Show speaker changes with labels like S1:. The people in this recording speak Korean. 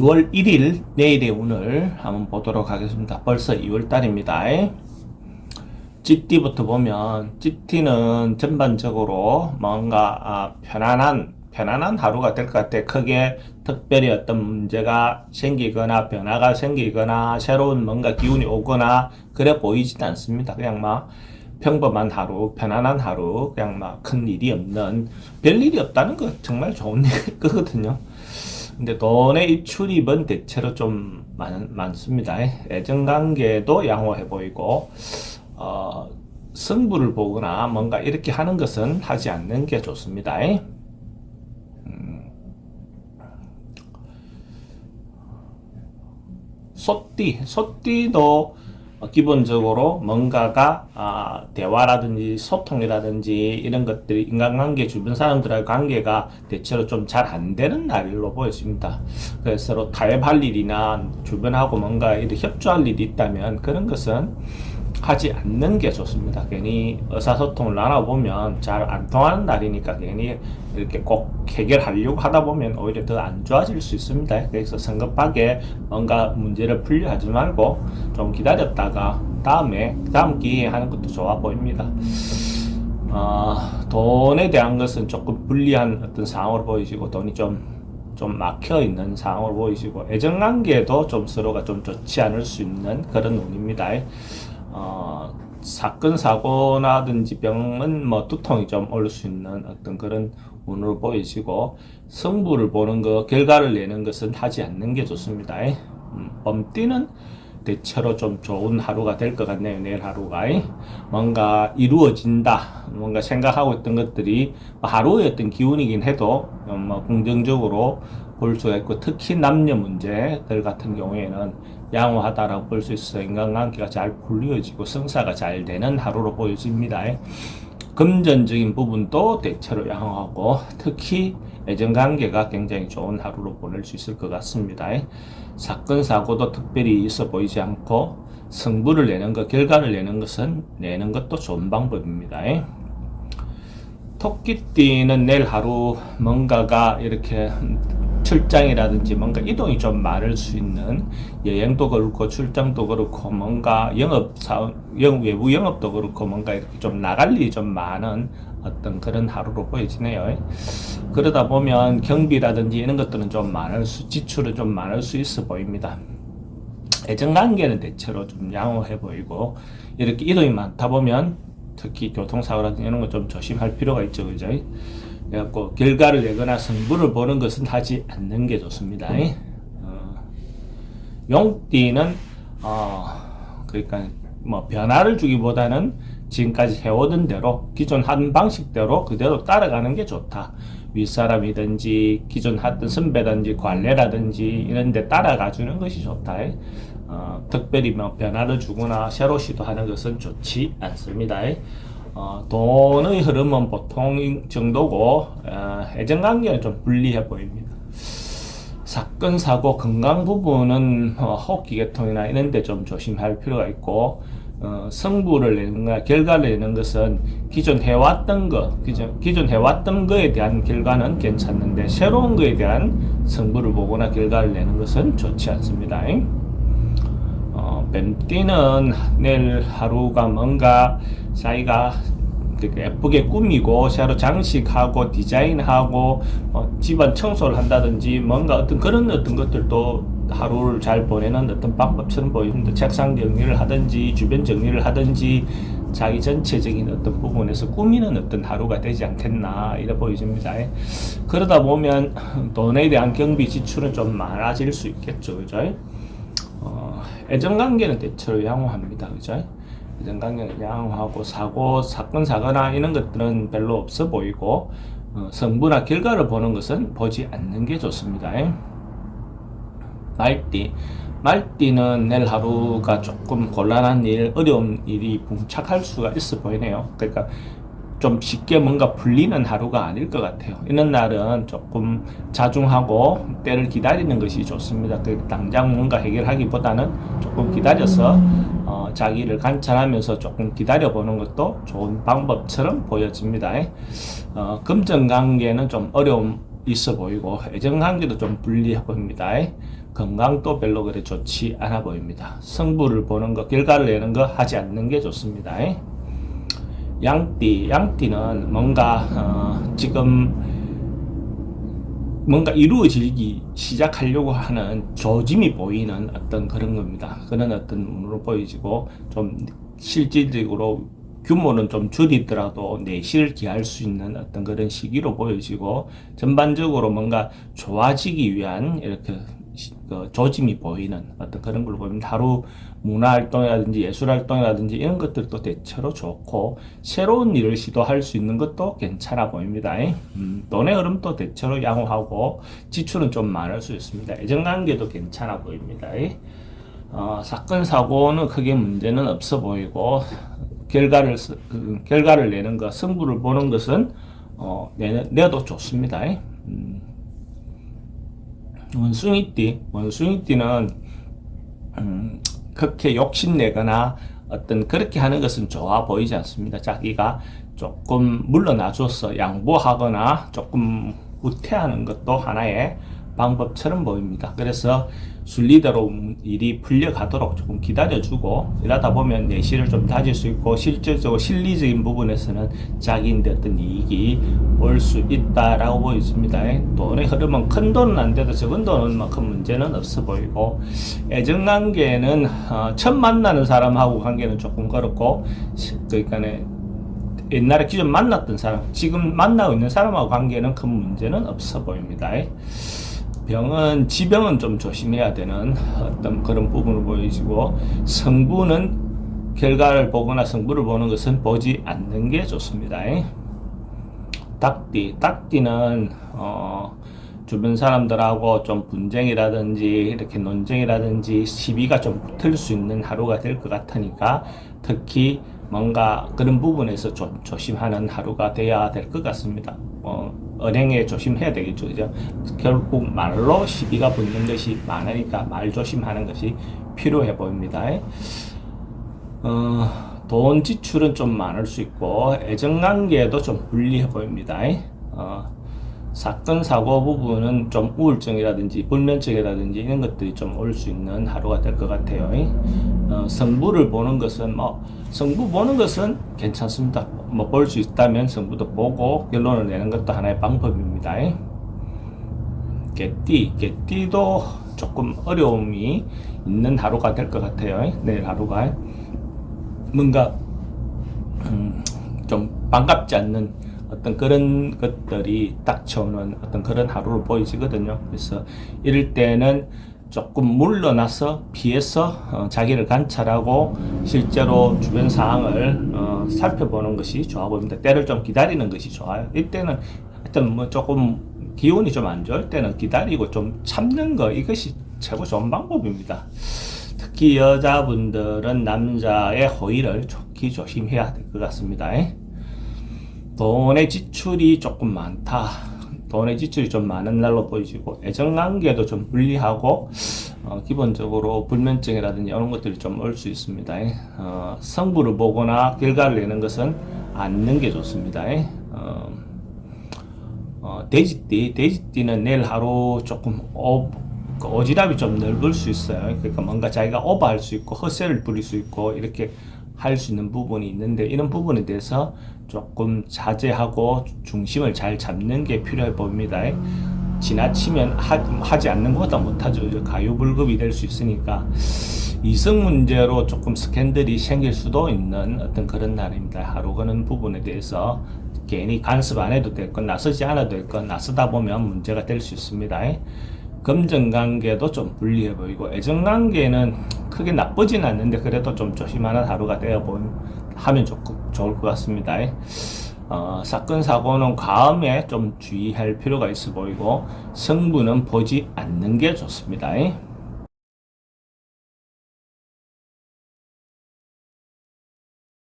S1: 2월 1일 내일의 운을 한번 보도록 하겠습니다. 벌써 2월 달입니다. GT부터 보면 GT는 전반적으로 뭔가 아, 편안한 편안한 하루가 될 것 같아. 크게 특별히 어떤 문제가 생기거나 변화가 생기거나 새로운 뭔가 기운이 오거나 그래 보이진 않습니다. 그냥 막 평범한 하루, 편안한 하루, 그냥 막 큰 일이 없는 별 일이 없다는 거 정말 좋은 거거든요. 근데 돈의 입출입은 대체로 좀 많, 많습니다. 애정관계도 양호해 보이고 어, 승부를 보거나 뭔가 이렇게 하는 것은 하지 않는 게 좋습니다. 음. 소띠, 소띠도 기본적으로 뭔가가 아, 대화라든지 소통이라든지 이런 것들이 인간관계 주변 사람들과의 관계가 대체로 좀 잘 안 되는 날로 보여집니다. 그래서 서로 타협할 일이나 주변하고 뭔가 이렇게 협조할 일이 있다면 그런 것은 하지 않는 게 좋습니다. 괜히 의사소통을 나눠보면 잘 안 통하는 날이니까 괜히 이렇게 꼭 해결하려고 하다 보면 오히려 더 안 좋아질 수 있습니다. 그래서 성급하게 뭔가 문제를 풀려 하지 말고 좀 기다렸다가 다음에 다음 기회에 하는 것도 좋아 보입니다. 어, 돈에 대한 것은 조금 불리한 어떤 상황으로 보이시고 돈이 좀좀 막혀 있는 상황으로 보이시고 애정 관계도 좀 서로가 좀 좋지 않을 수 있는 그런 운입니다. 어, 사건 사고나든지 병은 뭐 두통이 좀 올 수 있는 어떤 그런 운으로 보이시고 승부를 보는 거 결과를 내는 것은 하지 않는 게 좋습니다. 음, 범띠는 대체로 좀 좋은 하루가 될 것 같네요. 내일 하루가 뭔가 이루어진다. 뭔가 생각하고 있던 것들이 하루의 어떤 기운이긴 해도 뭐 긍정적으로 볼 수가 있고 특히 남녀 문제들 같은 경우에는 양호하다라고 볼 수 있어요. 인간관계가 잘 풀려지고 성사가 잘 되는 하루로 보여집니다. 금전적인 부분도 대체로 양호하고 특히 애정관계가 굉장히 좋은 하루로 보낼 수 있을 것 같습니다. 사건 사고도 특별히 있어 보이지 않고 승부를 내는 것, 결과를 내는 것은 내는 것도 좋은 방법입니다. 토끼띠는 내일 하루 뭔가가 이렇게 출장이라든지 뭔가 이동이 좀 많을 수 있는 여행도 그렇고 출장도 그렇고 뭔가 영업 사업, 영, 외부 영업도 그렇고 뭔가 이렇게 좀 나갈 일이 좀 많은 어떤 그런 하루로 보여지네요. 그러다 보면 경비라든지 이런 것들은 좀 많을 수, 지출은 좀 많을 수 있어 보입니다. 애정관계는 대체로 좀 양호해 보이고 이렇게 이동이 많다 보면 특히 교통사고라든지 이런 거 좀 조심할 필요가 있죠, 그죠? 그래갖고 결과를 내거나 승부를 보는 것은 하지 않는 게 좋습니다. 어, 용띠는 어, 그러니까 뭐 변화를 주기보다는 지금까지 해오던 대로 기존 한 방식대로 그대로 따라가는 게 좋다. 윗사람이든지 기존 하던 선배든지 관례라든지 이런 데 따라가 주는 것이 좋다. 어, 특별히 뭐 변화를 주거나 새로 시도하는 것은 좋지 않습니다. 어, 돈의 흐름은 보통 정도고 어, 애정관계는 좀 불리해 보입니다. 사건 사고 건강 부분은 어, 호흡기 계통이나 이런 데 좀 조심할 필요가 있고 어, 성부를 내는 거 결과를 내는 것은 기존 해왔던 거 기존, 기존 해왔던 거에 대한 결과는 괜찮는데 새로운 거에 대한 성부를 보거나 결과를 내는 것은 좋지 않습니다. 어, 뱀띠는 내일 하루가 뭔가 자기가 예쁘게 꾸미고 새로 장식하고 디자인하고 어, 집안 청소를 한다든지 뭔가 어떤 그런 어떤 것들도 하루를 잘 보내는 어떤 방법처럼 보이는데 책상 정리를 하든지 주변 정리를 하든지 자기 전체적인 어떤 부분에서 꾸미는 어떤 하루가 되지 않겠나 이래 보여집니다. 그러다 보면 돈에 대한 경비 지출은 좀 많아질 수 있겠죠, 그죠? 어, 애정 관계는 대체로 양호합니다, 그죠? 이전관계는 양호하고 사고 사건 사거나 이런 것들은 별로 없어 보이고 어, 성부나 결과를 보는 것은 보지 않는 게 좋습니다. 말띠 말띠는 내일 하루가 조금 곤란한 일, 어려운 일이 봉착할 수가 있어 보이네요. 그러니까 좀 쉽게 뭔가 풀리는 하루가 아닐 것 같아요. 이런 날은 조금 자중하고 때를 기다리는 것이 좋습니다. 그 당장 뭔가 해결하기보다는 조금 기다려서 어, 자기를 관찰하면서 조금 기다려보는 것도 좋은 방법처럼 보여집니다. 어, 금전 관계는 좀 어려움 있어 보이고 애정관계도 좀 불리해 보입니다. 건강도 별로 그래 좋지 않아 보입니다. 성부를 보는 거, 결과를 내는 거 하지 않는 게 좋습니다. 양띠, 양띠는 뭔가 어, 지금 뭔가 이루어지기 시작하려고 하는 조짐이 보이는 어떤 그런 겁니다. 그런 어떤 눈으로 보이지고 좀 실질적으로 규모는 좀 줄이더라도 내실을 기할 수 있는 어떤 그런 시기로 보여지고 전반적으로 뭔가 좋아지기 위한 이렇게 시- 그 조짐이 보이는 어떤 그런 걸로 보면 하루 문화 활동이라든지 예술 활동이라든지 이런 것들도 대체로 좋고 새로운 일을 시도할 수 있는 것도 괜찮아 보입니다. 음, 돈의 흐름도 대체로 양호하고 지출은 좀 많을 수 있습니다. 애정관계도 괜찮아 보입니다. 어, 사건 사고는 크게 문제는 없어 보이고 결과를 쓰- 그, 결과를 내는 것, 승부를 보는 것은 어, 내, 내도 좋습니다. 음, 원숭이띠, 원숭이띠는 음, 그렇게 욕심내거나 어떤 그렇게 하는 것은 좋아 보이지 않습니다. 자기가 조금 물러나줘서 양보하거나 조금 후퇴하는 것도 하나의 방법처럼 보입니다. 그래서 순리대로 일이 풀려가도록 조금 기다려주고 이러다 보면 내실을 좀 다질 수 있고 실질적으로 실리적인 부분에서는 자기인데 어떤 이익이 올 수 있다라고 보여집니다. 돈의 흐름은 큰 돈은 안 돼도 적은 돈은 만큼 문제는 없어 보이고 애정관계는 어, 처음 만나는 사람하고 관계는 조금 그렇고 시- 그러니까 옛날에 기존 만났던 사람, 지금 만나고 있는 사람하고 관계는 큰 문제는 없어 보입니다. 병은 지병은 좀 조심해야 되는 어떤 그런 부분을 보여지고 성부는 결과를 보거나 성부를 보는 것은 보지 않는 게 좋습니다. 닭띠, 닭띠는 어, 주변 사람들하고 좀 분쟁이라든지 이렇게 논쟁이라든지 시비가 좀 붙을 수 있는 하루가 될 것 같으니까 특히 뭔가 그런 부분에서 좀 조심하는 하루가 돼야 될 것 같습니다. 어, 은행에 조심해야 되겠죠. 그죠? 결국 말로 시비가 붙는 것이 많으니까 말 조심하는 것이 필요해 보입니다. 어, 돈 지출은 좀 많을 수 있고 애정관계도 좀 불리해 보입니다. 어, 사건 사고 부분은 좀 우울증이라든지 불면증이라든지 이런 것들이 좀 올 수 있는 하루가 될 것 같아요. 어, 성부를 보는 것은 뭐 성부 보는 것은 괜찮습니다. 뭐 볼 수 있다면 성부도 보고 결론을 내는 것도 하나의 방법입니다. 개띠, 개띠도 조금 어려움이 있는 하루가 될 것 같아요. 내일 하루가 뭔가 음, 좀 반갑지 않는 어떤 그런 것들이 닥쳐오는 어떤 그런 하루로 보이지거든요. 그래서 이럴 때는 조금 물러나서 피해서 어, 자기를 관찰하고 실제로 주변 상황을 어, 살펴보는 것이 좋아 보입니다. 때를 좀 기다리는 것이 좋아요. 이때는 하여튼 뭐 조금 기운이 좀 안 좋을 때는 기다리고 좀 참는 거 이것이 최고 좋은 방법입니다. 특히 여자분들은 남자의 호의를 좋게 조심해야 될 것 같습니다. 돈의 지출이 조금 많다. 돈의 지출이 좀 많은 날로 보이지고 애정관계도 좀 불리하고 어, 기본적으로 불면증이라든지 이런 것들이 좀 올 수 있습니다. 어, 성부를 보거나 결과를 내는 것은 않는 게 좋습니다. 어, 어, 돼지띠, 돼지띠는 내일 하루 조금 어, 그 오지랖이 좀 넓을 수 있어요. 그러니까 뭔가 자기가 오버할 수 있고 허세를 부릴 수 있고 이렇게 할 수 있는 부분이 있는데 이런 부분에 대해서 조금 자제하고 중심을 잘 잡는 게 필요해 보입니다. 지나치면 하, 지 않는 것보다 못하죠. 가요불급이 될 수 있으니까 이성 문제로 조금 스캔들이 생길 수도 있는 어떤 그런 날입니다. 하루 거는 부분에 대해서 괜히 간섭 안 해도 될 건, 나서지 않아도 될 건, 나서다 보면 문제가 될 수 있습니다. 금전관계도 좀 불리해 보이고, 애정관계는 크게 나쁘진 않는데, 그래도 좀 조심하는 하루가 되어 보 하면 좋, 좋을 것 같습니다. 어, 사건, 사고는 과음에 좀 주의할 필요가 있어 보이고, 성분은 보지 않는 게 좋습니다.